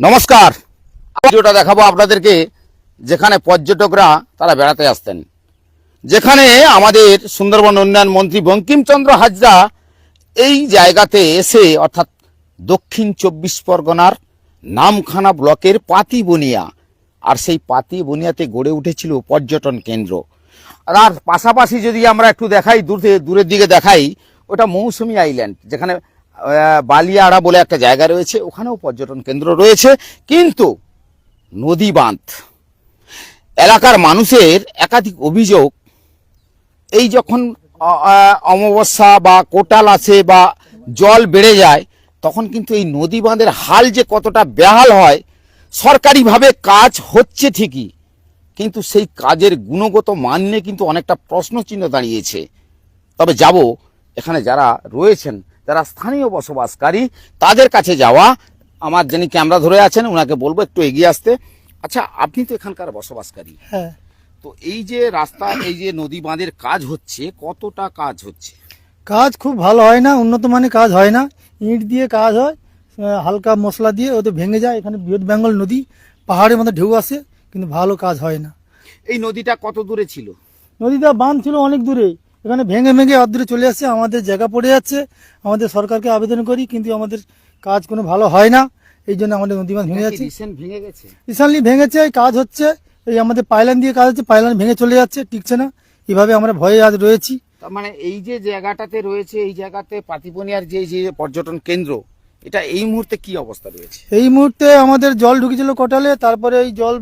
নমস্কার। ভিডিওটা দেখাবো আপনাদেরকে, যেখানে পর্যটকরা তারা বেড়াতে আসতেন। যেখানে আমাদের সুন্দরবন উন্নয়ন মন্ত্রী বঙ্কিমচন্দ্র হাজরা এই জায়গাতে এসে, অর্থাৎ দক্ষিণ চব্বিশ পরগনার নামখানা ব্লকের পাতিবনিয়া, আর সেই পাতিবনিয়াতে গড়ে উঠেছিল পর্যটন কেন্দ্র। আর পাশাপাশি যদি আমরা একটু দেখাই, দূর দূরের দিকে দেখাই, ওটা মৌসুমী আইল্যান্ড, যেখানে বালিয়াড়া বলে একটা জায়গা রয়েছে, ওখানেও পর্যটন কেন্দ্র রয়েছে, কিন্তু নদী বাঁধ। এলাকার মানুষের একাধিক অভিযোগ, এই যখন অমাবস্যা বা কোটাল আছে বা জল বেড়ে যায়, তখন কিন্তু এই নদী বাঁধের হাল যে কতটা বেহাল হয়, সরকারিভাবে কাজ হচ্ছে ঠিকই, কিন্তু সেই কাজের গুণগত মান নিয়ে কিন্তু অনেকটা প্রশ্নচিহ্ন দাঁড়িয়েছে। তবে যাব, এখানে যারা রয়েছেন যারা স্থানীয় বসবাসকারী তাদের কাছে যাওয়া। আমার যিনি ক্যামেরা ধরে আছেন ওনাকে বলব একটু এগিয়ে আসতে। আচ্ছা আপনি তো এখানকার বসবাসকারী। হ্যাঁ। তো এই যে রাস্তা এই যে নদী বাঁধের কাজ হচ্ছে কতটা কাজ হচ্ছে? কাজ খুব ভালো হয় না উন্নত মানের কাজ হয় না। ইট দিয়ে কাজ হয় হালকা মশলা দিয়ে ওতে ভেঙে যায়। এখানে বৃহৎ বেঙ্গল নদী পাহাড়ের মধ্যে ঢেউ আসে কিন্তু ভালো কাজ হয় না। এই নদীটা কত দূরে ছিল? নদীটা বাঁধ ছিল অনেক দূরে। এখানে ভেঙে ভেঙে অদূরে চলে আসছে আমাদের জায়গা পড়ে যাচ্ছে আমাদের সরকারকে আবেদন করি কিন্তু আমাদের কাজ কোনো ভালো হয় না এই জন্য আমাদের নদী বাঁধ ভেঙে যাচ্ছে। রিসেন্টলি ভেঙেছে কাজ হচ্ছে এই আমাদের পাইলান দিয়ে কাজ হচ্ছে পাইলান ভেঙে চলে যাচ্ছে টিকছে না এভাবে আমরা ভয়ে আজ রয়েছি। মানে এই যে জায়গাটাতে রয়েছে এই জায়গাতে পাতিবনিয়ার যে যে পর্যটন কেন্দ্র এটা এই মুহূর্তে কি অবস্থা রয়েছে? এই মুহূর্তে আমাদের জল ঢুকেছিল কোটালে তারপরে এই জল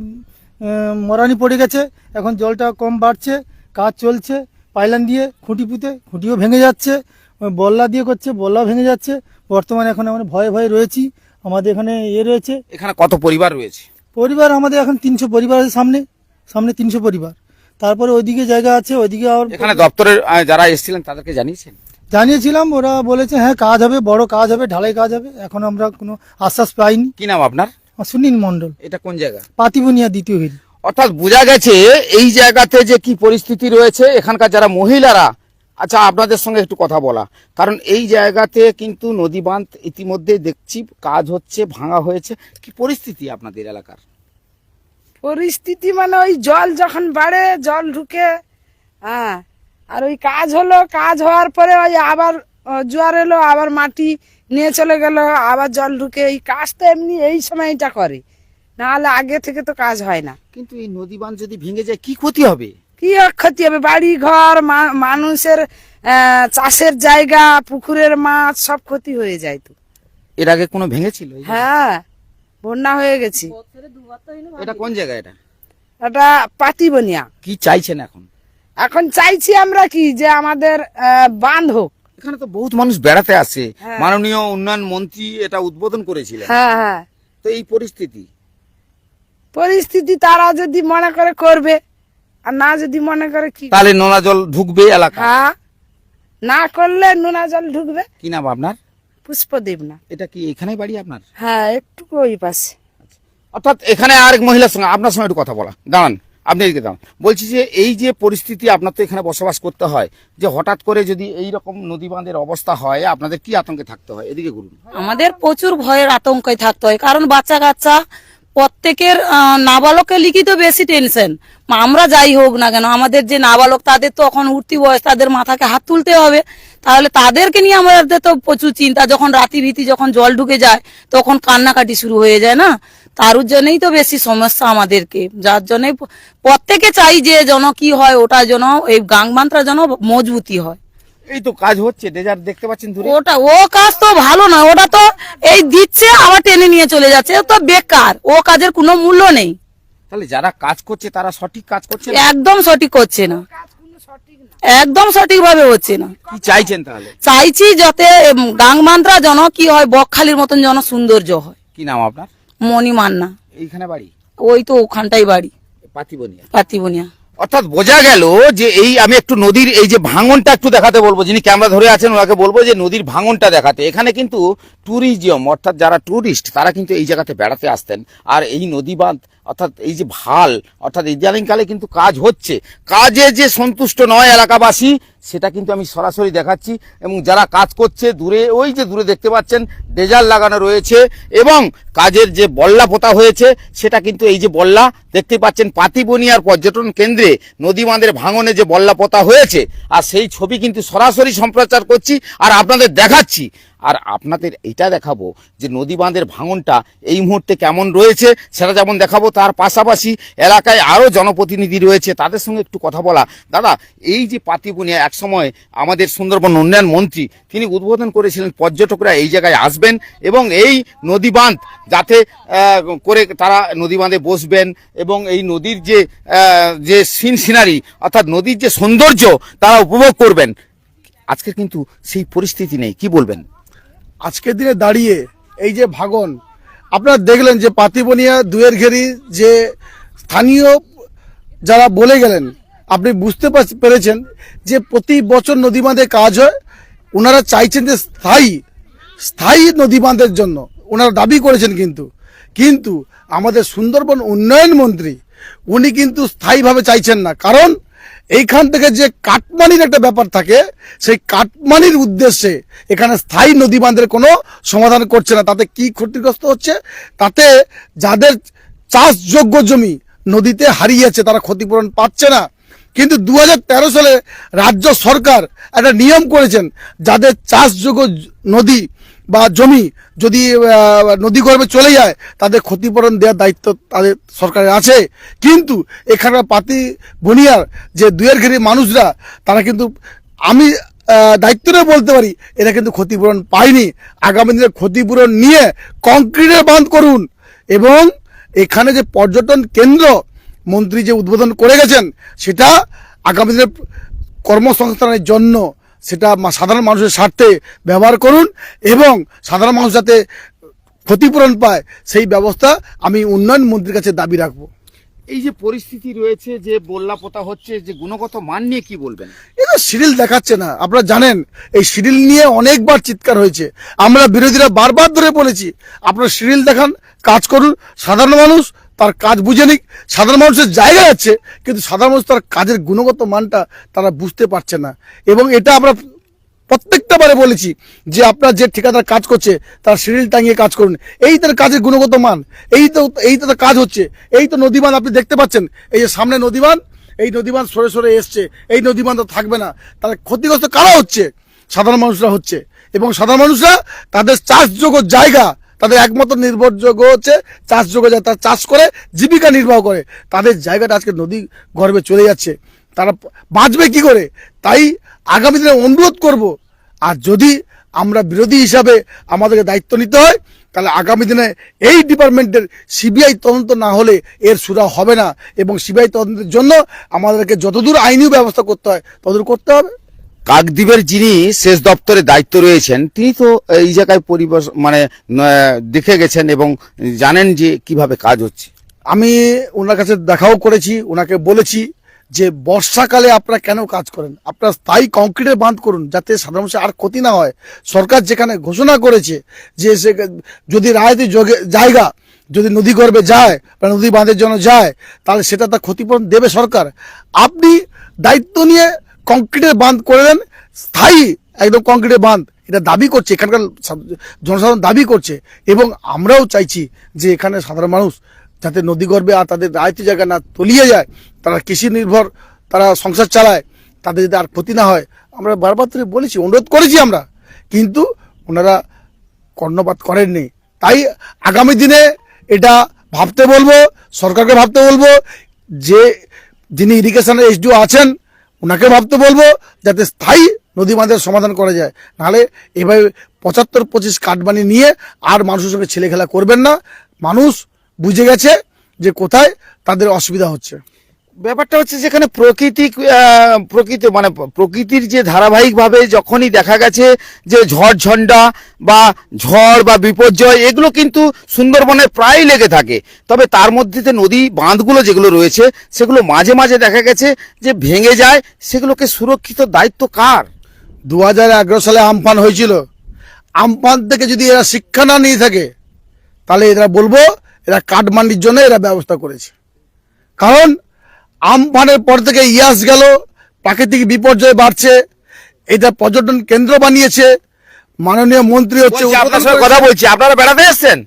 মরানি পড়ে গেছে এখন জলটা কম বাড়ছে কাজ চলছে পাইলান দিয়ে খুঁটি পুঁতে খুঁটিও ভেঙে যাচ্ছে বল্লা দিয়ে করছে বল্লাও ভেঙে যাচ্ছে। বর্তমানে এখন আমরা ভয়ে ভয়ে রয়েছি আমাদের এখানে ইয়ে রয়েছে। এখানে কত পরিবার রয়েছে? পরিবার আমাদের এখন তিনশো পরিবার আছে সামনে সামনে তিনশো পরিবার। তারপরে ওইদিকে জায়গা আছে ওইদিকে আবার এখানে দপ্তরের যারা এসেছিলেন তাদেরকে জানিয়েছেন? জানিয়েছিলাম ওরা বলেছে হ্যাঁ কাজ হবে বড় কাজ হবে ঢালাই কাজ হবে। এখন আমরা কোনো আশ্বাস পাইনি। কি নাম আপনার? সুনীল মণ্ডল। এটা কোন জায়গা? পাতিবনিয়া দ্বিতীয় হিল অর্থাৎ বোঝা গেছে এই জায়গাতে যে কি পরিস্থিতি রয়েছে, এখানকার যারা মহিলারা আচ্ছা আপনাদের সঙ্গে একটু কথা বলা। কারণ এই জায়গাতে কিন্তু নদী বাঁধ ইতিমধ্যে দেখছি কাজ হচ্ছে, ভাঙা হয়েছে। কি পরিস্থিতি আপনাদের এলাকার? পরিস্থিতি মানে ওই জল যখন বাড়ে, জল ঢুকে হ্যাঁ আর ওই কাজ হলো, কাজ হওয়ার পরে ওই আবার জোয়ার এলো, আবার মাটি নিয়ে চলে গেল, আবার জল ঢুকে, এই কাজ তো এমনি এই সময়টা করে। নাহলে আগে থেকে তো কাজ হয় না। কিন্তু এই নদী বাঁধ যদি ভেঙে যায় কি ক্ষতি হবে? কি ক্ষতি হবে? বাড়ি ঘর মানুষের চাষের জায়গা পুকুরের মাছ সব ক্ষতি হয়ে যায় তো। এর আগে কোনো ভেঙেছিল? হ্যাঁ বন্যা হয়ে গেছি। এটা কোন জায়গা এটা? এটা পাতিবনিয়া। কি চাইছেন এখন? এখন চাইছি আমরা কি যে আমাদের বাঁধ হোক। এখানে তো বহুত মানুষ বেড়াতে আসে। হ্যাঁ। মাননীয় উন্নয়ন মন্ত্রী এটা উদ্বোধন করেছিলেন। হ্যাঁ হ্যাঁ। তো এই পরিস্থিতি পরিস্থিতি তারা যদি মনে করে করবে আর না যদি মনে করে কি? তাহলে নোনা জল ঢুকবে এলাকা। হ্যাঁ। না করলে নোনা জল ঢুকবে। কি নাম আপনার? পুষ্পদেব না। এটা কি এখানেই বাড়ি আপনার? হ্যাঁ একটু ওই পাশে। অর্থাৎ এখানে আরেক মহিলার সঙ্গে আপনার সঙ্গে একটু কথা বলা। দাঁড়ান আপনি এদিকে দাঁড়ান। বলছি যে এই যে পরিস্থিতি আপনার তো এখানে বসবাস করতে হয় যে হঠাৎ করে যদি এই রকম নদী বাঁধের অবস্থা হয় আপনাদের কি আতঙ্কে থাকতে হয়? এদিকে ঘুরুন। আমাদের প্রচুর ভয়ের আতঙ্কে থাকতে হয় কারণ বাচ্চা কাচ্চা প্রত্যেকের নাবালকের লিখি তো বেশি টেনশন। আমরা যাই হোক না কেন, আমাদের যে নাবালক, তাদের তো এখন উঠতি বয়স, তাদের মাথাকে হাত তুলতে হবে। তাহলে তাদেরকে নিয়ে আমাদের তো প্রচুর চিন্তা, যখন রাতি ভীতি, যখন জল ঢুকে যায়, তখন কান্নাকাটি শুরু হয়ে যায় না? তার জন্যই তো বেশি সমস্যা আমাদেরকে। যার জন্যই প্রত্যেকে চাই যে যেন কি হয়, ওটা যেন, এই গাংবান্ত্রা যেন মজবুতি হয়। এই তো কাজ হচ্ছে ডেজার দেখতে পাচ্ছেন দূরে? ওটা ও কাজ তো ভালো না ওটা তো এই দিচ্ছে আবার টেনে নিয়ে চলে যাচ্ছে তো বেকার ও কাজের কোনো মূল্য নেই। তাহলে যারা কাজ করছে তারা সঠিক কাজ করছে একদম সঠিক করছে না। একদম সঠিক ভাবে হচ্ছে না। কি চাইছেন তাহলে? চাইছি যাতে গাংমান্ত্রা যেন কি হয় বকখালির মতন যেন সৌন্দর্য হয়। কি নাম আপনার? মণি মান্না। এইখানে বাড়ি? ওই তো ওখানটাই বাড়ি। পাতিবনিয়া। পাতিবনিয়া। অর্থাৎ বোঝা গেল যে এই, আমি একটু নদীর এই যে ভাঙনটা একটু দেখাতে বলব, যিনি ক্যামেরা ধরে আছেন, ওনাকে বলব যে নদীর ভাঙনটা দেখাতে। এখানে কিন্তু ট্যুরিজম অর্থাৎ যারা ট্যুরিস্ট তারা কিন্তু এই জায়গাতে বেড়াতে আসতেন। আর এই নদী বাঁধ অর্থাৎ এই যে ভালো, অর্থাৎ ইদানিংকালে কিন্তু কাজ হচ্ছে। কাজে যে সন্তুষ্ট নয় এলাকাবাসী, সেটা কিন্তু আমি সরাসরি দেখাচ্ছি। এবং যারা কাজ করছে দূরে, ওই যে দূরে দেখতে পাচ্ছেন, ডেজাল লাগানো রয়েছে এবং কাজের যে বল্লা পোতা হয়েছে, সেটা কিন্তু এই যে বল্লা, দেখতে পাচ্ছেন পাতিবনিয়ার পর্যটন কেন্দ্রে নদী বাঁধের ভাঙনে যে বল্লা পোতা হয়েছে, আর সেই ছবি কিন্তু সরাসরি সম্প্রচার করছি, আর আপনাদের দেখাচ্ছি। আর আপনাদের এটা দেখাবো যে নদী বাঁধের ভাঙনটা এই মুহূর্তে কেমন রয়েছে, সেটা যেমন দেখাবো। তার পাশাপাশি এলাকায় আরও জনপ্রতিনিধি রয়েছে, তাদের সঙ্গে একটু কথা বলা। দাদা, এই যে পাতিবনিয়া একসময় আমাদের সুন্দরবন উন্নয়ন মন্ত্রী, তিনি উদ্বোধন করেছিলেন, পর্যটকরা এই জায়গায় আসবেন এবং এই নদী বাঁধ যাতে করে তারা নদী বাঁধে বসবেন এবং এই নদীর যে যে সিন সিনারি অর্থাৎ নদীর যে সৌন্দর্য, তারা উপভোগ করবেন। আজকে কিন্তু সেই পরিস্থিতি নেই, কি বলবেন? আজকের দিনে দাঁড়িয়ে এই যে ভাগন, আপনারা দেখলেন যে পাতিবনিয়া দুয়ের ঘেরি যে স্থানীয় যারা বলে গেলেন, আপনি বুঝতে পেরেছেন যে প্রতি বছর নদী বাঁধে কাজ হয়, ওনারা চাইছেন যে স্থায়ী স্থায়ী নদী বাঁধের জন্য। ওনারা দাবি করেছেন কিন্তু। কিন্তু আমাদের সুন্দরবন উন্নয়ন মন্ত্রী, উনি কিন্তু স্থায়ীভাবে চাইছেন না। কারণ এইখান থেকে যে কাটমানির একটা ব্যাপার থাকে, সেই কাটমানির উদ্দেশ্যে এখানে স্থায়ী নদী বাঁধের কোনো সমাধান করছে না। তাতে কি ক্ষতিগ্রস্ত হচ্ছে? তাতে যাদের চাষযোগ্য জমি নদীতে হারিয়েছে, তারা ক্ষতিপূরণ পাচ্ছে না। কিন্তু দু হাজার তেরো সালে রাজ্য সরকার একটা নিয়ম করেছেন, যাদের চাষযোগ্য নদী বা জমি যদি নদী নদীগর্ভে চলে যায় তাদের ক্ষতিপূরণ দেওয়ার দায়িত্ব তাদের সরকারের আছে। কিন্তু এখানকার পাতি বনিয়ার যে দুয়ের ঘেরি মানুষরা তারা কিন্তু আমি আহ, দায়িত্ব নিয়ে বলতে পারি এরা কিন্তু ক্ষতিপূরণ পায়নি। আগামী দিনে ক্ষতিপূরণ নিয়ে কংক্রিটের বাঁধ করুন এবং এখানে যে পর্যটন কেন্দ্র মন্ত্রী যে উদ্বোধন করে গেছেন সেটা আগামী দিনে কর্মসংস্থানের জন্য সেটা সাধারণ মানুষের স্বার্থে ব্যবহার করুন এবং সাধারণ মানুষ যাতে ক্ষতিপূরণ পায় সেই ব্যবস্থা আমি উন্নয়ন মন্ত্রীর কাছে দাবি রাখব। এই যে পরিস্থিতি রয়েছে যে বল্লা পোতা হচ্ছে যে গুণগত মান নিয়ে কি বলবেন? এটা সিরিল দেখাচ্ছে না। আপনারা জানেন এই সিরিল নিয়ে অনেকবার চিৎকার হয়েছে। আমরা বিরোধীরা বারবার ধরে বলেছি আপনারা সিরিল দেখান কাজ করুন সাধারণ মানুষ তার কাজ বুঝে নিক। সাধারণ মানুষের জায়গা আছে, কিন্তু সাধারণ মানুষ তার কাজের গুণগত মানটা তারা বুঝতে পারছে না। এবং এটা আমরা প্রত্যেকটা বারে বলেছি যে আপনার যে ঠিকাদার কাজ করছে, তার সিরিল টাঙিয়ে কাজ করুন। এই তার কাজের গুণগত মান, এই তো এই তো তার কাজ হচ্ছে। এই তো নদীবাঁধ আপনি দেখতে পাচ্ছেন, এই যে সামনে নদীবাঁধ এই নদীবাঁধ সরে সরে এসছে, এই নদীবাঁধ তো থাকবে না। তাহলে ক্ষতিগ্রস্ত কারা হচ্ছে? সাধারণ মানুষরা হচ্ছে। এবং সাধারণ মানুষরা তাদের চাষযোগ্য জায়গা তাদের একমাত্র নির্ভরযোগ্য হচ্ছে চাষযোগ্য জায়গা তারা চাষ করে, জীবিকা নির্বাহ করে। তাদের জায়গাটা আজকে নদী গর্বে চলে যাচ্ছে। তারা বাঁচবে কি করে? তাই আগামী দিনে অনুরোধ করব, আর যদি আমরা বিরোধী হিসাবে আমাদেরকে দায়িত্ব নিতে হয়, তাহলে আগামী দিনে এই ডিপার্টমেন্টের সিবিআই তদন্ত না হলে এর সুরা হবে না। এবং সিবিআই তদন্তের জন্য আমাদেরকে যতদূর আইনি ব্যবস্থা করতে হয়, ততদূর করতে হবে। কাকদ্বীপের যিনি শেষ দপ্তরে দায়িত্ব রয়েছেন, তিনি তো এই জায়গায় পরিবেশ মানে দেখে গেছেন এবং জানেন যে কীভাবে কাজ হচ্ছে। আমি ওনার কাছে দেখাও করেছি, ওনাকে বলেছি যে বর্ষাকালে আপনারা কেন কাজ করেন? আপনারা স্থায়ী কংক্রিটের বাঁধ করুন যাতে সাধারণ আর ক্ষতি না হয়। সরকার যেখানে ঘোষণা করেছে যে সে, যদি যোগে, জায়গা যদি নদী গর্ভে যায় বা নদী বাঁধের জন্য যায়, তাহলে সেটা তার ক্ষতিপূরণ দেবে সরকার। আপনি দায়িত্ব নিয়ে কংক্রিটের বাঁধ করে দেন, স্থায়ী একদম কংক্রিটের বাঁধ। এটা দাবি করছে, এখানকার জনসাধারণ দাবি করছে। এবং আমরাও চাইছি যে এখানে সাধারণ মানুষ যাতে নদীগর্ভে আর তাদের রায়তি জায়গা না তলিয়ে যায়, তারা কৃষি নির্ভর, তারা সংসার চালায়, তাদের যদি আর ক্ষতি না হয়। আমরা বারবার ধরে বলেছি, অনুরোধ করেছি আমরা, কিন্তু ওনারা কর্ণপাত করেননি। তাই আগামী দিনে এটা ভাবতে বলব, সরকারকে ভাবতে বলব যে যিনি ইরিগেশনের এসডিও আছেন ওনাকে ভাবতে বলব যাতে স্থায়ী নদী বাঁধের সমাধান করা যায়। নাহলে এভাবে পঁচাত্তর পঁচিশ কাঠবানি নিয়ে আর মানুষের সঙ্গে ছেলেখেলা করবেন না। মানুষ বুঝে গেছে যে কোথায় তাদের অসুবিধা হচ্ছে। ব্যাপারটা হচ্ছে যেখানে প্রকৃতি প্রকৃতি মানে প্রকৃতির যে ধারাবাহিকভাবে যখনই দেখা গেছে যে ঝড় ঝন্ডা বা ঝড় বা বিপর্যয়, এগুলো কিন্তু সুন্দরবনে প্রায় লেগে থাকে। তবে তার মধ্যে নদী বাঁধগুলো যেগুলো রয়েছে, সেগুলো মাঝে মাঝে দেখা গেছে যে ভেঙে যায়। সেগুলোকে সুরক্ষিত দায়িত্ব কার? দু হাজার এগারো সালে আমফান হয়েছিল। আমফান থেকে যদি এরা শিক্ষা না নিয়ে থাকে, তাহলে এরা বলব, এরা কাঠমান্ডির জন্য এরা ব্যবস্থা করেছে। কারণ আমফানের পর থেকে ইয়াস গেল প্রাকৃতিক বিপর্যয় বাড়ছে এটা পর্যটন কেন্দ্র বানিয়েছে মাননীয় মন্ত্রী হচ্ছে কথা বলছি আপনারা বেড়াতে এসছেন?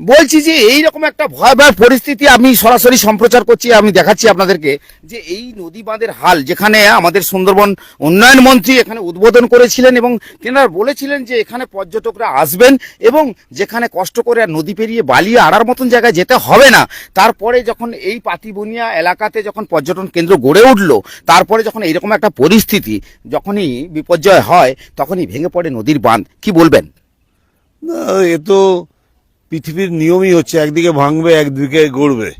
বলছি যে এই রকম একটা ভয়াবহ পরিস্থিতি আমি সরাসরি সম্প্রচার করছি, আমি দেখাচ্ছি আপনাদেরকে যে এই নদী বাঁধের হাল যেখানে আমাদের সুন্দরবন উন্নয়ন মন্ত্রী এখানে উদ্বোধন করেছিলেন এবং তেনারা বলেছিলেন যে এখানে পর্যটকরা আসবেন এবং যেখানে কষ্ট করে আর নদী পেরিয়ে বালিয়ে আড়ার মতন জায়গায় যেতে হবে না। তারপরে যখন এই পাতিবনিয়া এলাকাতে যখন পর্যটন কেন্দ্র গড়ে উঠল, তারপরে যখন এইরকম একটা পরিস্থিতি যখনই বিপর্যয় হয়, তখনই ভেঙে পড়ে নদীর বাঁধ। কি বলবেন? না, এ তো পৃথিবীর নিয়মই হচ্ছে একদিকে ভাঙবে একদিকে গড়বে।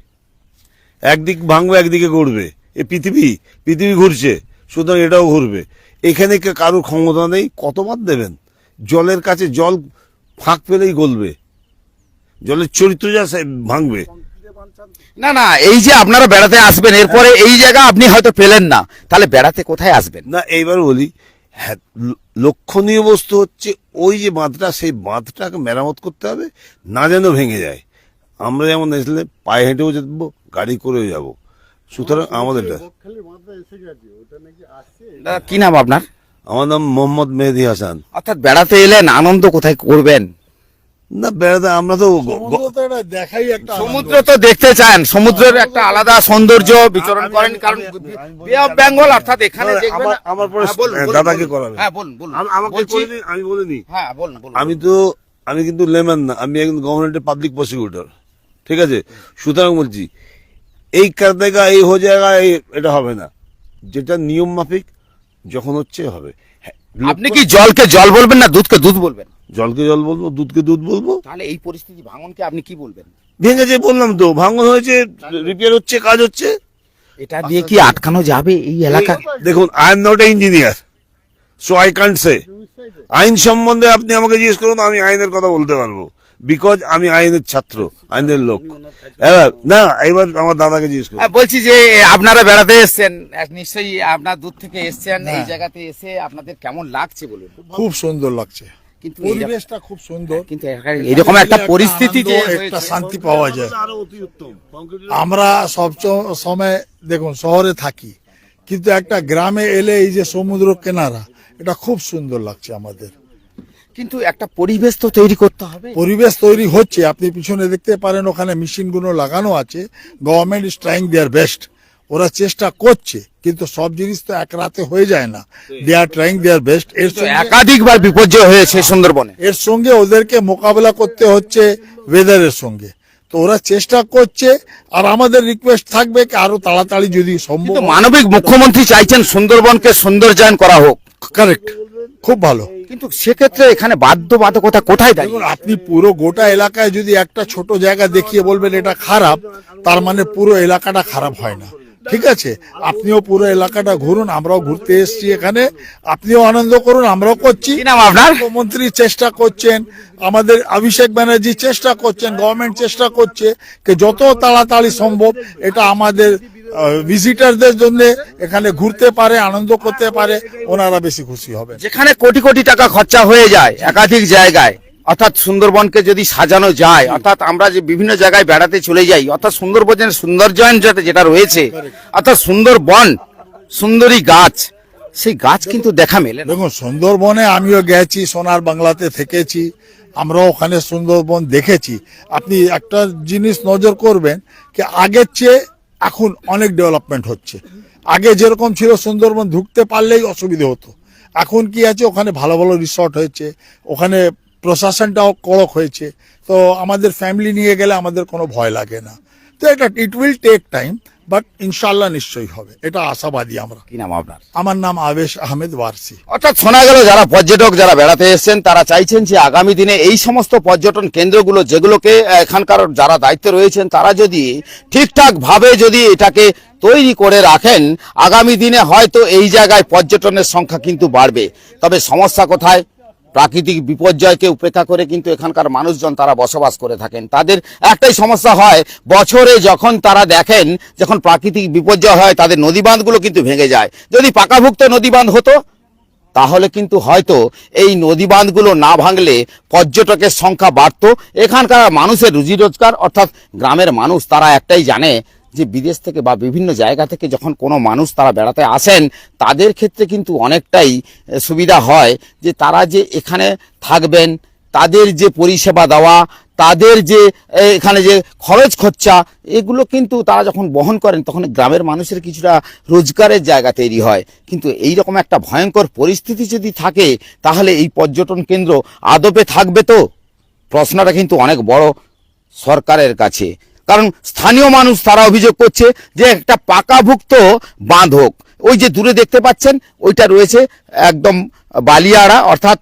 একদিক ভাঙবে একদিকে গড়বে। এ পৃথিবী পৃথিবী ঘুরছে সুতরাং এটাও ঘুরবে। এখানে কে কারোর ক্ষমতা নেই কত মাত দেবেন? জলের কাছে জল ফাঁক পেলেই গলবে। জলের চরিত্র যা ভাঙবে। না না এই যে আপনারা বেড়াতে আসবেন এরপরে এই জায়গা আপনি হয়তো পেলেন না। তাহলে বেড়াতে কোথায় আসবেন? না এইবার বলি লক্ষণীয় বস্তু হচ্ছে ওই যে বাঁধটা সেই বাঁধটাকে মেরামত করতে হবে না যেন ভেঙে যায়। আমরা যেমন এসলে পায়ে হেঁটেও যাব গাড়ি করেও যাব। সুতরাং আমাদের কি নাম আপনার? আমার নাম মোহাম্মদ মেহেদি হাসান। অর্থাৎ বেড়াতে এলেন আনন্দ কোথায় করবেন? না বেড়াতে আমরা তো গ- গ- সমুদ্র তো এটা দেখাই একটা সমুদ্র তো দেখতে চান সমুদ্রের একটা আলাদা সৌন্দর্য বিচরণ করেন কারণ বে অফ বেঙ্গল অর্থাৎ এখানে আমার- আমার পরে হ্যাঁ, বলুন, বলুন, দাদাকে করাবে। হ্যাঁ বলুন বলুন। আমাকে বলছি- করে দিন, আমি বলিনি হ্যাঁ বলুন বলুন। আমি তো আমি কিন্তু লেম্যান না আমি একজন গভর্নমেন্টের পাবলিক প্রসিকিউটর ঠিক আছে? সুতরাং বলছি এই কার জায়গা এই হো জায়গা এই এটা হবে না। যেটা নিয়ম মাফিক যখন হচ্ছে হবে। হ্যাঁ, আপনি কি জলকে জল বলবেন না দুধকে দুধ বলবেন? জলকে জল বলব দুধকে দুধ বলব। তাহলে এই পরিস্থিতি ভাঙনকে আপনি কি বলবেন? ভেঙেছে বললাম তো ভাঙন হয়েছে রিপেয়ার হচ্ছে কাজ হচ্ছে। এটা দিয়ে কি আটকানো যাবে এই এলাকা? দেখুন I am not a engineer so I can't say আইন সম্বন্ধে আপনি আমাকে জিজ্ঞেস করুন আমি আইনের কথা বলতে পারব। বিকজ আমি আইনের ছাত্র আইনের লোক। এবার না এবার আমার দাদাকে জিজ্ঞেস করুন। হ্যাঁ, বলছি যে আপনারা বেড়াতে এসেছেন নিশ্চয়ই আপনার দূর থেকে এসেছেন এই জায়গাতে এসে আপনাদের কেমন লাগছে বলুন? খুব সুন্দর লাগছে। কিন্তু পরিবেশটা খুব সুন্দর। কিন্তু এরকম একটা পরিস্থিতি যে একটা শান্তি পাওয়া যায়। আরও অতি উত্তম আমরা সব সময় দেখুন শহরে থাকি কিন্তু একটা গ্রামে এলে এই যে সমুদ্র কেনারা এটা খুব সুন্দর লাগছে আমাদের। কিন্তু একটা পরিবেশ তো তৈরি করতে হবে। পরিবেশ তৈরি হচ্ছে আপনি পিছনে দেখতে পারেন ওখানে মেশিনগুলো লাগানো আছে government is trying their best ওরা চেষ্টা করছে কিন্তু সব জিনিস তো এক রাতে হয়ে যায় না। দে আর ট্রাইং দেয়ার বেস্ট এর একাধিকবার বিপর্যয় হয়েছে সুন্দরবনে। এর সঙ্গে ওদেরকে মোকাবেলা করতে হচ্ছে ওয়েদারের সঙ্গে। তো ওরা চেষ্টা করছে আর আমাদের রিকোয়েস্ট থাকবে কি আরও তাড়াতাড়ি যদি সম্ভব মানবিক মুখ্যমন্ত্রী চাইছেন সুন্দরবনকে সৌন্দর্যায়ন করা হোক। কারেক্ট খুব ভালো। কিন্তু সেক্ষেত্রে এখানে বাধ্যবাধকতা কোথায় দেখুন আপনি পুরো গোটা এলাকায় যদি একটা ছোট জায়গা দেখিয়ে বলবেন এটা খারাপ তার মানে পুরো এলাকাটা খারাপ হয় না। ঠিক আছে? আপনিও পুরো এলাকাটা ঘুরুন আমরাও ঘুরতে এসেছি এখানে। আপনিও আনন্দ করুন আমরাও করছি। মুখ্যমন্ত্রী চেষ্টা করছেন আমাদের অভিষেক ব্যানার্জি চেষ্টা করছেন গভর্নমেন্ট চেষ্টা করছে যে যত তাড়াতাড়ি সম্ভব এটা আমাদের ভিজিটারদের জন্য এখানে ঘুরতে পারে আনন্দ করতে পারে ওনারা বেশি খুশি হবে যেখানে কোটি কোটি টাকা খরচা হয়ে যায় একাধিক জায়গায় অর্থাৎ সুন্দরবনকে যদি সাজানো যায় অর্থাৎ আমরা যে বিভিন্ন জায়গায় বেড়াতে চলে যাই অর্থাৎ সুন্দরবনের সৌন্দর্যায়ন যেটা যেটা রয়েছে অর্থাৎ সুন্দরবন সুন্দরী গাছ সেই গাছ কিন্তু দেখা মেলে দেখুন সুন্দরবনে আমিও গেছি সোনার বাংলাতে থেকেছি আমরাও ওখানে সুন্দরবন দেখেছি। আপনি একটা জিনিস নজর করবেন কি আগের চেয়ে এখন অনেক ডেভেলপমেন্ট হচ্ছে। আগে যেরকম ছিল সুন্দরবন ঢুকতে পারলেই অসুবিধে হতো। এখন কি আছে? ওখানে ভালো ভালো রিসর্ট হয়েছে ওখানে প্রশাসনটাও কড়ক হয়েছে। তো আমাদের ফ্যামিলি নিয়ে গেলে আমাদের কোনো ভয় লাগে না। তো এটা it will take time but ইনশাল্লাহ নিশ্চয়ই হবে। এটা আশাবাদী আমরা। কি নাম আপনার? আমার নাম আবেশ আহমেদ ওয়ারসি। অর্থাৎ শোনা গেল যারা পর্যটক যারা বেড়াতে এসেছেন তারা চাইছেন যে আগামী দিনে এই সমস্ত পর্যটন কেন্দ্রগুলো যেগুলোকে এখানকার যারা দায়িত্বে রয়েছেন তারা যদি ঠিকঠাক ভাবে যদি এটাকে তৈরি করে রাখেন আগামী দিনে হয়তো এই জায়গায় পর্যটনের সংখ্যা কিন্তু বাড়বে। তবে সমস্যা কোথায়? প্রাকৃতিক বিপর্যয়কে উপেক্ষা করে কিন্তু এখানকার মানুষজন তারা বসবাস করে থাকেন। তাদের একটাই সমস্যা হয়, বছরে যখন তারা দেখেন যখন প্রাকৃতিক বিপর্যয় হয়, তাদের নদীবাঁধগুলো কিন্তু ভেঙে যায়। যদি পাকাভুক্ত নদীবাঁধ হতো, তাহলে কিন্তু হয়তো এই নদী বাঁধগুলো না ভাঙলে পর্যটকের সংখ্যা বাড়তো। এখানকার মানুষের রুজি রোজগার, অর্থাৎ গ্রামের মানুষ, তারা একটাই জানে যে বিদেশ থেকে বা বিভিন্ন জায়গা থেকে যখন কোনো মানুষ তারা বেড়াতে আসেন, তাদের ক্ষেত্রে কিন্তু অনেকটাই সুবিধা হয় যে তারা যে এখানে থাকবেন, তাদের যে পরিষেবা দেওয়া, তাদের যে এখানে যে খরচ খরচা, এগুলো কিন্তু তারা যখন বহন করেন, তখন গ্রামের মানুষের কিছুটা রোজগারের জায়গা তৈরি হয়। কিন্তু এই রকম একটা ভয়ঙ্কর পরিস্থিতি যদি থাকে, তাহলে এই পর্যটন কেন্দ্র আদপে থাকবে তো? প্রশ্নটা কিন্তু অনেক বড় সরকারের কাছে। কারণ স্থানীয় মানুষ তারা অভিযোগ করছে যে একটা পাকাভুক্ত বাঁধ হোক ওই যে দূরে দেখতে পাচ্ছেন, ওইটা রয়েছে একদম বালিয়াড়া, অর্থাৎ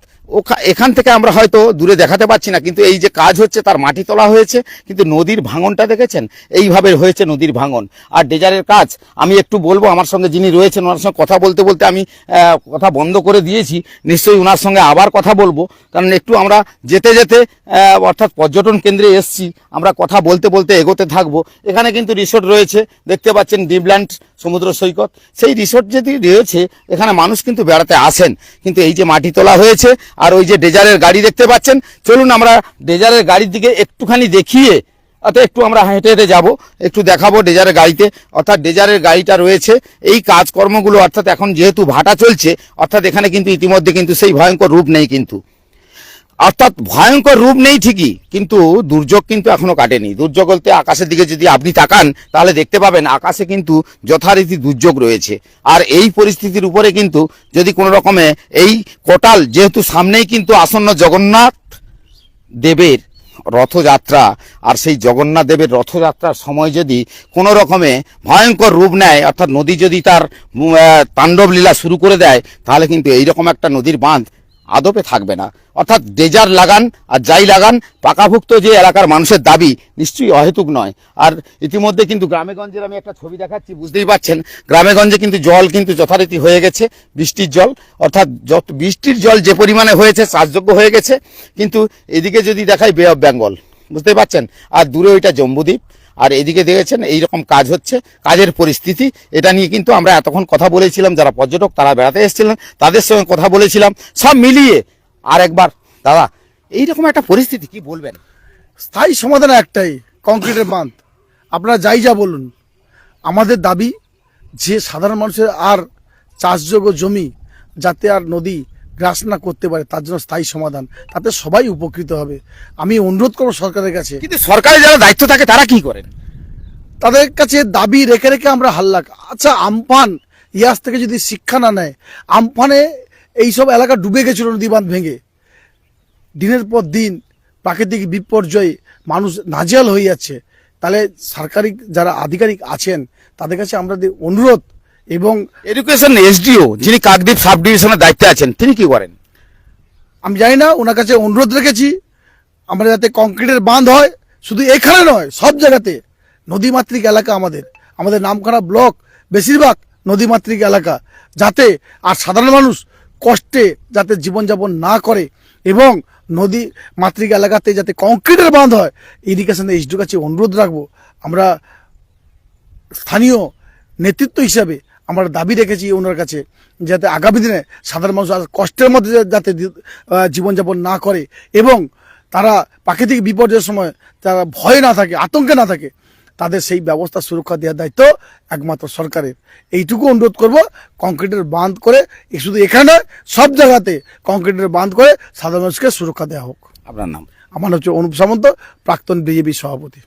এখান থেকে আমরা হয়তো দূরে দেখাতে পাচ্ছি না, কিন্তু এই যে কাজ হচ্ছে, তার মাটি তোলা হয়েছে, কিন্তু নদীর ভাঙনটা দেখেছেন? এইভাবে হয়েছে নদীর ভাঙন। আর ডেজারের কাজ, আমি একটু বলব, আমার সঙ্গে যিনি রয়েছেন, ওনার সঙ্গে কথা বলতে বলতে আমি কথা বন্ধ করে দিয়েছি, নিশ্চয়ই ওনার সঙ্গে আবার কথা বলব, কারণ একটু আমরা যেতে যেতে অর্থাৎ পর্যটন কেন্দ্রে এসছি, আমরা কথা বলতে বলতে এগোতে থাকব। এখানে কিন্তু রিসোর্ট রয়েছে, দেখতে পাচ্ছেন ডিপল্যান্ড সমুদ্র সৈকত। সেই রিসোর্ট যদি রয়েছে, এখানে মানুষ কিন্তু বেড়াতে আসেন, কিন্তু এই যে মাটি তোলা হয়েছে আর ওই যে ডেজারের গাড়ি দেখতে পাচ্ছেন, চলুন আমরা ডেজারের গাড়ির দিকে একটুখানি দেখিয়ে, অর্থাৎ একটু আমরা হেঁটে হেঁটে যাব, একটু দেখাবো ডেজারের গাড়িতে। অর্থাৎ ডেজারের গাড়িটা রয়েছে, এই কাজকর্মগুলো অর্থাৎ এখন যেহেতু ভাটা চলছে, অর্থাৎ এখানে কিন্তু ইতিমধ্যে কিন্তু সেই ভয়ঙ্কর রূপ নেই কিন্তু। অর্থাৎ ভয়ঙ্কর রূপ নেই ঠিকই, কিন্তু দুর্যোগ কিন্তু এখনও কাটেনি। দুর্যোগ বলতে আকাশের দিকে যদি আপনি তাকান, তাহলে দেখতে পাবেন আকাশে কিন্তু যথারীতি দুর্যোগ রয়েছে। আর এই পরিস্থিতির উপরে কিন্তু যদি কোনো রকমে এই কোটাল যেহেতু সামনেই কিন্তু আসন্ন জগন্নাথ দেবের রথযাত্রা, আর সেই জগন্নাথ দেবের রথযাত্রার সময় যদি কোনো রকমে ভয়ঙ্কর রূপ নেয়, অর্থাৎ নদী যদি তার তাণ্ডব লীলা শুরু করে দেয়, তাহলে কিন্তু এইরকম একটা নদীর বাঁধ আদপে থাকবে না। অর্থাৎ ডেজার লাগান আর যাই লাগান, পাকাভুক্ত যে এলাকার মানুষের দাবি নিশ্চয়ই অহেতুক নয়। আর ইতিমধ্যে কিন্তু গ্রামেগঞ্জের আমি একটা ছবি দেখাচ্ছি, বুঝতেই পাচ্ছেন গ্রামেগঞ্জে কিন্তু জল কিন্তু যথারীতি হয়ে গেছে, বৃষ্টির জল। অর্থাৎ যত বৃষ্টির জল যে পরিমাণে হয়েছে চাষযোগ্য হয়ে গেছে। কিন্তু এদিকে যদি দেখাই বে অফ বেঙ্গল বুঝতেই পারছেন? আর দূরে ওইটা জম্বুদ্বীপ। আর এদিকে দেখেছেন এই রকম কাজ হচ্ছে, কাজের পরিস্থিতি। এটা নিয়ে কিন্তু আমরা এতক্ষণ কথা বলেছিলাম, যারা পর্যটক তারা বেড়াতে এসেছিলেন, তাদের সঙ্গে কথা বলেছিলাম। সব মিলিয়ে আর একবার, দাদা, এইরকম একটা পরিস্থিতি কি বলবেন? স্থায়ী সমাধান একটাই, কংক্রিটের বাঁধ। আপনারা যাই যা বলুন, আমাদের দাবি যে সাধারণ মানুষের আর চাষযোগ্য জমি, যাতে আর নদী গ্রাস না করতে পারে তার জন্য স্থায়ী সমাধান। তাতে সবাই উপকৃত হবে। আমি অনুরোধ করব সরকারের কাছে। কিন্তু সরকারের যারা দায়িত্ব থাকে তারা কি করেন? তাদের কাছে দাবি রেখে রেখে আমরা হাল্লাক আচ্ছা আমফান ইয়াস থেকে যদি শিক্ষা না নেয় আমফানে এইসব এলাকা ডুবে গেছিল নদী বাঁধ ভেঙে। দিনের পর দিন প্রাকৃতিক বিপর্যয়ে মানুষ নাজেহাল হয়ে যাচ্ছে। তাহলে সরকারি যারা আধিকারিক আছেন তাদের কাছে আমরা অনুরোধ এবং এডুকেশন এসডিও যিনি কাকদ্বীপ সাব ডিভিশনের দায়িত্বে আছেন তিনি কি করেন? আমি জানি না ওনার কাছে অনুরোধ রেখেছি আমরা যাতে কংক্রিটের বাঁধ হয় শুধু এখানে নয় সব জায়গাতে। নদীমাতৃক এলাকা আমাদের। আমাদের নামখানা ব্লক বেশিরভাগ নদীমাতৃক এলাকা যাতে আর সাধারণ মানুষ কষ্টে যাতে জীবনযাপন না করে এবং নদী মাতৃক এলাকাতে যাতে কংক্রিটের বাঁধ হয় ইরিগেশন এইচডির কাছে অনুরোধ রাখব। আমরা স্থানীয় নেতৃত্ব হিসাবে আমরা দাবি রেখেছি ওনার কাছে যাতে আগামী দিনে সাধারণ মানুষ আর কষ্টের মধ্যে যাতে জীবনযাপন না করে এবং তারা প্রাকৃতিক বিপর্যয়ের সময় তারা ভয় না থাকে আতঙ্কে না থাকে তাদের সেই ব্যবস্থা সুরক্ষা দেওয়ার দায়িত্ব একমাত্র সরকারের। এইটুকু অনুরোধ করব কংক্রিটের বাঁধ করে শুধু এখানে সব জায়গাতে কংক্রিটের বাঁধ করে সাধারণ মানুষকে সুরক্ষা দেওয়া হোক। আপনার নাম? আমার হচ্ছে অনুপ সামন্ত প্রাক্তন বিজেপি সভাপতি।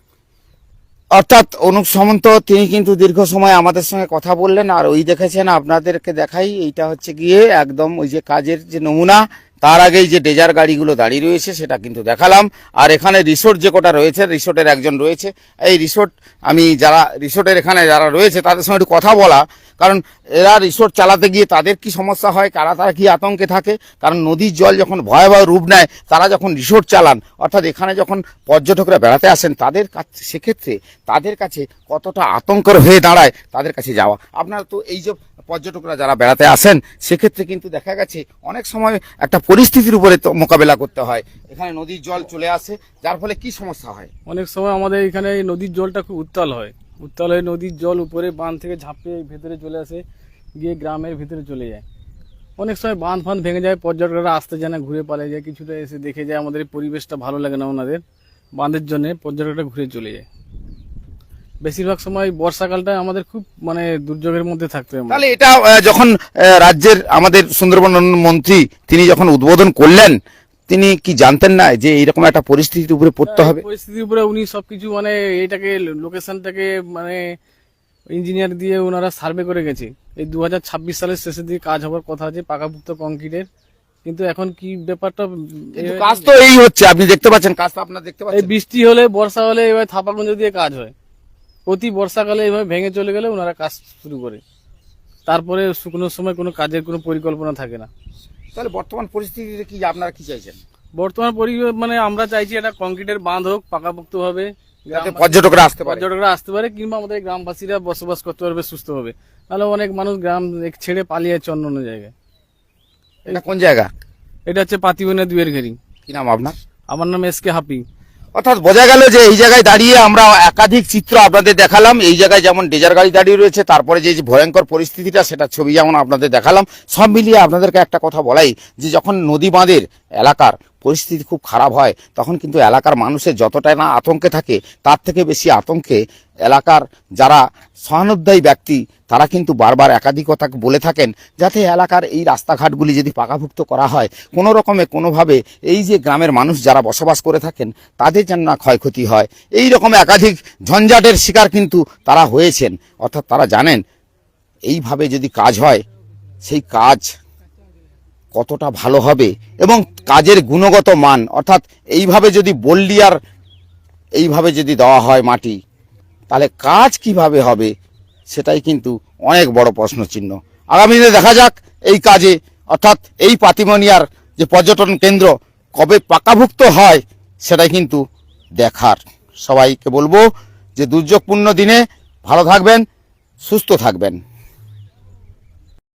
অর্থাৎ অনুপ সামন্ত, তিনি কিন্তু দীর্ঘ সময় আমাদের সঙ্গে কথা বললেন, আর ওই দেখেছেন আপনাদেরকে দেখাই, এইটা হচ্ছে গিয়ে একদম ওই যে কাজের যে নমুনা, তার আগেই যে ডেজার গাড়িগুলো দাঁড়িয়ে রয়েছে, সেটা কিন্তু দেখালাম। আর এখানে রিসোর্ট যে কটা রয়েছে, রিসোর্টের একজন রয়েছে। এই রিসোর্ট, আমি যারা, রিসোর্টের এখানে যারা রয়েছে, তাদের সঙ্গে একটু কথা বলা। কারণ এরা রিসোর্ট চালাতে গিয়ে তাদের কি সমস্যা হয়, কারা তারা কি আতঙ্কে থাকে? কারণ নদীর জল যখন ভয়াবহ রূপ নেয়, তারা যখন রিসোর্ট চালান, অর্থাৎ এখানে যখন পর্যটকরা বেড়াতে আসেন, তাদের কাছে সেক্ষেত্রে তাদের কাছে কতটা আতঙ্কর হয়ে দাঁড়ায়, তাদের কাছে যাওয়া। আপনারা তো এই যে পর্যটকরা যারা বেড়াতে আসেন, সেক্ষেত্রে কিন্তু দেখা গেছে অনেক সময় একটা পরিস্থিতির উপরে মোকাবেলা করতে হয়। এখানে নদীর জল চলে আসে, যার ফলে কি সমস্যা হয়? অনেক সময় আমাদের এখানে নদীর জলটা খুব উত্তাল হয়। উত্তাল হয়ে নদীর জল উপরে বাঁধ থেকে ঝাঁপিয়ে ভেতরে চলে আসে, গিয়ে গ্রামের ভেতরে চলে যায়। অনেক সময় বাঁধ ফাঁধ ভেঙে যায়, পর্যটকরা আসতে যায় না ঘুরে পালিয়ে যায়, কিছুটা এসে দেখে যায় আমাদের পরিবেশটা ভালো লাগে না ওনাদের। বাঁধের জন্য পর্যটকরা ঘুরে চলে যায়। বেশিরভাগ সময় বর্ষাকালটা আমাদের খুব মানে দুর্যোগের মধ্যে থাকতে আমরা। তাহলে এটা যখন রাজ্যের আমাদের সুন্দরবন মন্ত্রী তিনি যখন উদ্বোধন করলেন তিনি কি জানতেন না যে এইরকম একটা পরিস্থিতির উপরে পড়তে হবে? পরিস্থিতির উপরে উনি সবকিছু মানে এটাকে লোকেশনটাকে মানে ইঞ্জিনিয়ার দিয়ে ওনারা সার্ভে করে গেছে। এই দুহাজার ছাব্বিশ সালের শেষের দিকে কাজ হওয়ার কথা আছে পাকাপুক্ত কংক্রিটের। কিন্তু এখন কি ব্যাপারটা কাজ তো এই হচ্ছে আপনি দেখতে পাচ্ছেন কাজ তো আপনার দেখতে পাচ্ছেন। বৃষ্টি হলে বর্ষা হলে এবার থাপাগুঞ্জ দিয়ে কাজ হয়। প্রতি বর্ষাকালে এভাবে ভেঙে চলে গেলে ওনারা কাজ শুরু করে। তারপরে শুকনোর সময় কোনো কাজের কোনো পরিকল্পনা থাকে না। তাহলে বর্তমান পরিস্থিতিতে কি আপনারা কি চাইছেন? বর্তমান পরি মানে আমরা চাইছি এটা কংক্রিটের বাঁধ হোক পাকাপোক্ত হবে যাতে পর্যটকরা আসতে পারে। পর্যটকরা আসতে পারে কিংবা আমাদের গ্রামবাসীরা বসবাস করতে পারবে সুস্থ হবে। তাহলে অনেক মানুষ গ্রাম ছেড়ে পালিয়ে যাচ্ছে অন্য অন্য জায়গায়। এটা কোন জায়গা? এটা হচ্ছে পাতিবনে দুয়ের ঘেরি। কি নাম আপনার? আমার নাম এস কে হাপি। অর্থাৎ বোঝা গেল যে এই জায়গায় দাঁড়িয়ে আমরা একাধিক চিত্র আপনাদের দেখালাম। এই জায়গায় যেমন ডেজার গাড়ি দাঁড়িয়ে রয়েছে, তারপরে যে ভয়ঙ্কর পরিস্থিতিটা, সেটা ছবি যেমন আপনাদের দেখালাম। সব মিলিয়ে আপনাদেরকে একটা কথা বলাই যে যখন নদী বাঁধের এলাকার পরিস্থিতি খুব খারাপ হয়, তখন কিন্তু এলাকার মানুষের যতটাই না আতঙ্কে থাকে, তার থেকে বেশি আতঙ্কে এলাকার যারা সহানুদ্দায়ী ব্যক্তি, তারা কিন্তু বারবার একাধিক কথা বলে থাকেন, যাতে এলাকার এই রাস্তাঘাটগুলি যদি পাকাভুক্ত করা হয়। কোনো রকমে, কোনোভাবে এই যে গ্রামের মানুষ যারা বসবাস করে থাকেন, তাদের যেন না ক্ষয়ক্ষতি হয়। এই রকম একাধিক ঝঞ্ঝাটের শিকার কিন্তু তারা হয়েছেন। অর্থাৎ তারা জানেন, এইভাবে যদি কাজ হয়, সেই কাজ কতটা ভালো হবে এবং কাজের গুণগত মান, অর্থাৎ এইভাবে যদি বল্লিয়ার এইভাবে যদি দেওয়া হয় মাটি, তাহলে কাজ কীভাবে হবে সেটাই কিন্তু অনেক বড় প্রশ্ন চিহ্ন আগামী দিনে দেখা যাক এই কাজে, অর্থাৎ এই পাতিমনিয়ার যে পর্যটন কেন্দ্র কবে পাকাভুক্ত হয় সেটাই কিন্তু দেখার। সবাইকে বলব যে দুর্যোগপূর্ণ দিনে ভালো থাকবেন, সুস্থ থাকবেন।